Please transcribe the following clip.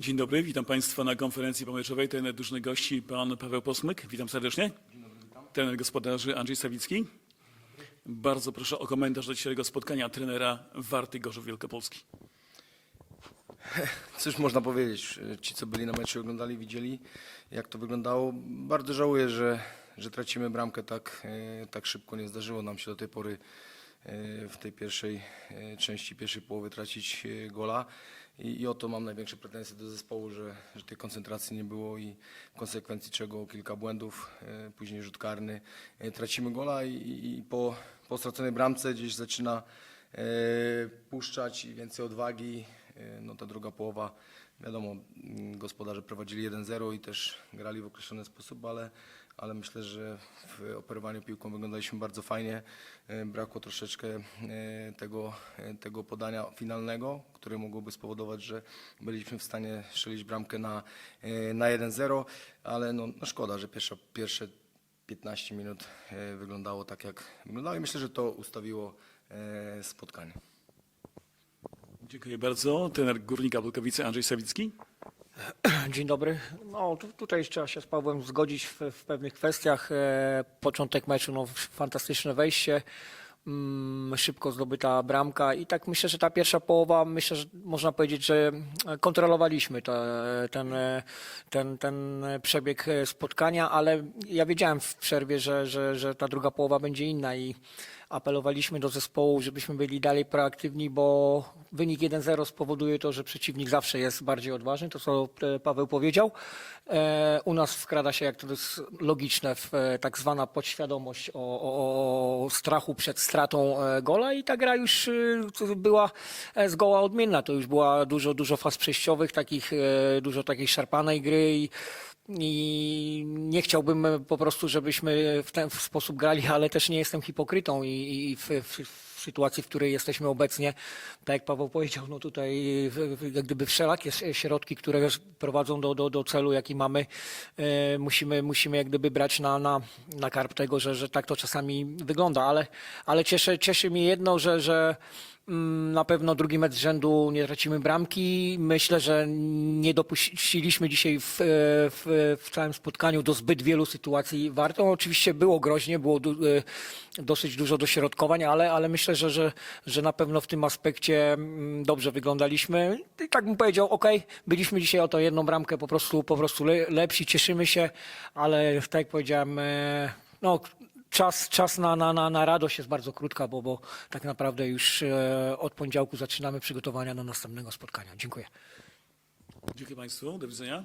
Dzień dobry, witam Państwa na konferencji pomeczowej. Trener drużyny gości, pan Paweł Posmyk. Witam serdecznie. Trener gospodarzy Andrzej Sawicki. Bardzo proszę o komentarz do dzisiejszego spotkania trenera Warty Gorzów Wielkopolski. Cóż można powiedzieć, ci co byli na meczu oglądali, widzieli jak to wyglądało. Bardzo żałuję, że, że tracimy bramkę tak, e, tak szybko. Nie zdarzyło nam się do tej pory w tej pierwszej e, części, pierwszej połowy tracić e, gola. I, I o to mam największe pretensje do zespołu, że, że tej koncentracji nie było i w konsekwencji czego kilka błędów, e, później rzut karny. E, Tracimy gola i, i, po, po straconej bramce gdzieś zaczyna e, puszczać i więcej odwagi. E, No ta druga połowa, wiadomo, mm, gospodarze prowadzili 1-0 i też grali w określony sposób, ale, ale myślę, że w operowaniu piłką wyglądaliśmy bardzo fajnie. E, Brakło troszeczkę e, tego, e, tego podania finalnego, które mogłoby spowodować, że byliśmy w stanie strzelić bramkę na, na 1-0, ale no, no szkoda, że pierwsze, pierwsze 15 minut wyglądało tak, jak wyglądało i myślę, że to ustawiło spotkanie. Dziękuję bardzo. Trener Górnika Bulkowice Andrzej Sawicki. Dzień dobry. No, tu, tutaj trzeba się z Pawłem zgodzić w, w pewnych kwestiach. E, początek meczu, no, fantastyczne wejście, mm, szybko zdobyta bramka i tak myślę, że ta pierwsza połowa, myślę, że można powiedzieć, że kontrolowaliśmy te, ten, e, ten, ten przebieg e, spotkania, ale ja wiedziałem w przerwie, że, że, że ta druga połowa będzie inna i apelowaliśmy do zespołu, żebyśmy byli dalej proaktywni, bo wynik 1-0 spowoduje to, że przeciwnik zawsze jest bardziej odważny, to co e, Paweł powiedział. E, U nas wkrada się, jak to jest logiczne, w, e, tak zwana podświadomość o, o, o strachu przed stratą gola i ta gra już była zgoła odmienna. To już była dużo, dużo faz przejściowych, takich, dużo takiej szarpanej gry i i nie chciałbym po prostu, żebyśmy w ten sposób grali, ale też nie jestem hipokrytą i, i w, w, w sytuacji, w której jesteśmy obecnie, tak jak Paweł powiedział, no tutaj jak gdyby wszelakie środki, które prowadzą do, do, do celu, jaki mamy, e, musimy, musimy jak gdyby brać na, na, na karp tego, że, że tak to czasami wygląda, ale, ale cieszy, cieszy mnie jedno, że, że Mm, Na pewno drugi mecz z rzędu nie tracimy bramki. Myślę, że nie dopuściliśmy dzisiaj w, e, w, w całym spotkaniu do zbyt wielu sytuacji warto. Oczywiście było groźnie, było e, dosyć dużo dośrodkowań, ale, ale myślę, że, że, na pewno w tym aspekcie mm, dobrze wyglądaliśmy. I tak bym powiedział, ok, byliśmy dzisiaj o to jedną bramkę po prostu, po prostu le, lepsi, cieszymy się, ale tak jak powiedziałem, e, no, czas, czas na, na, na, na radość jest bardzo krótka, bo, bo tak naprawdę już e, od poniedziałku zaczynamy przygotowania do następnego spotkania. Dziękuję. Dziękuję Państwu. Do widzenia.